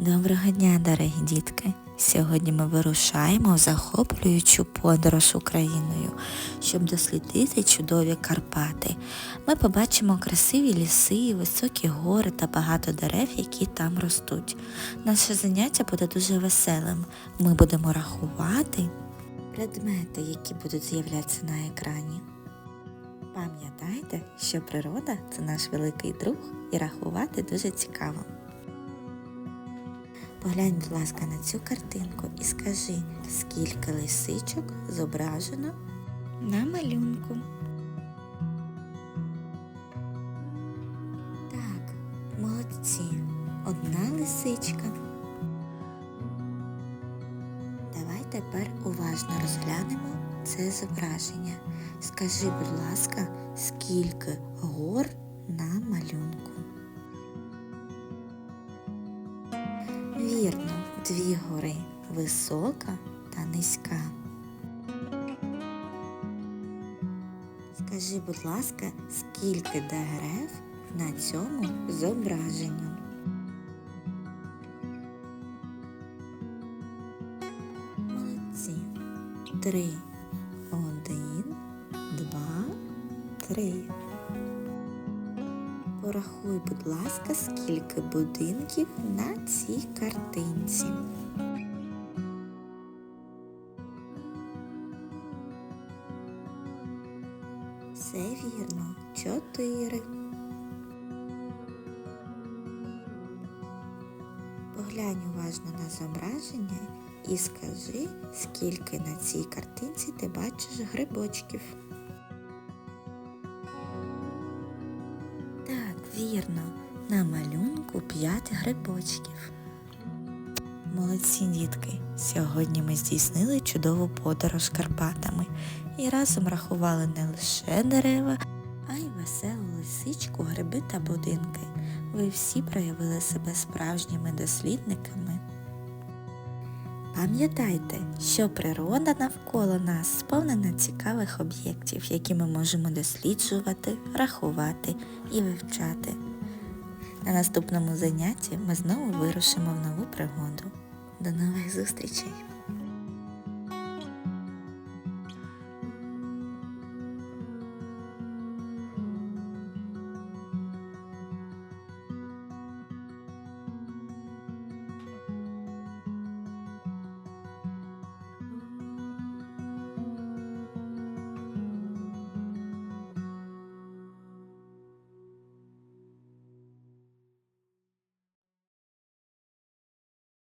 Доброго дня, дорогі дітки! Сьогодні ми вирушаємо в захоплюючу подорож Україною, щоб дослідити чудові Карпати. Ми побачимо красиві ліси, високі гори та багато дерев, які там ростуть. Наше заняття буде дуже веселим. Ми будемо рахувати предмети, які будуть з'являтися на екрані. Пам'ятайте, що природа це наш великий друг і рахувати дуже цікаво. Поглянь, будь ласка, на цю картинку і скажи, скільки лисичок зображено на малюнку. Так, молодці. Одна лисичка. Давай тепер уважно розглянемо це зображення. Скажи, будь ласка, скільки гор на малюнку? Вірно, дві гори висока та низька. Скажи, будь ласка, скільки дерев на цьому зображенні? Молодці. Три. Один, два, три. Порахуй, будь ласка, скільки будинків на цій картинці. Все вірно. Чотири. Поглянь уважно на зображення і скажи, скільки на цій картинці ти бачиш грибочків. Вірно, на малюнку 5 грибочків. Молодці дітки! Сьогодні ми здійснили чудову подорож Карпатами і разом рахували не лише дерева, а й веселу лисичку, гриби та будинки. Ви всі проявили себе справжніми дослідниками. Пам'ятайте, що природа навколо нас сповнена цікавих об'єктів, які ми можемо досліджувати, рахувати і вивчати. На наступному занятті ми знову вирушимо в нову пригоду. До нових зустрічей!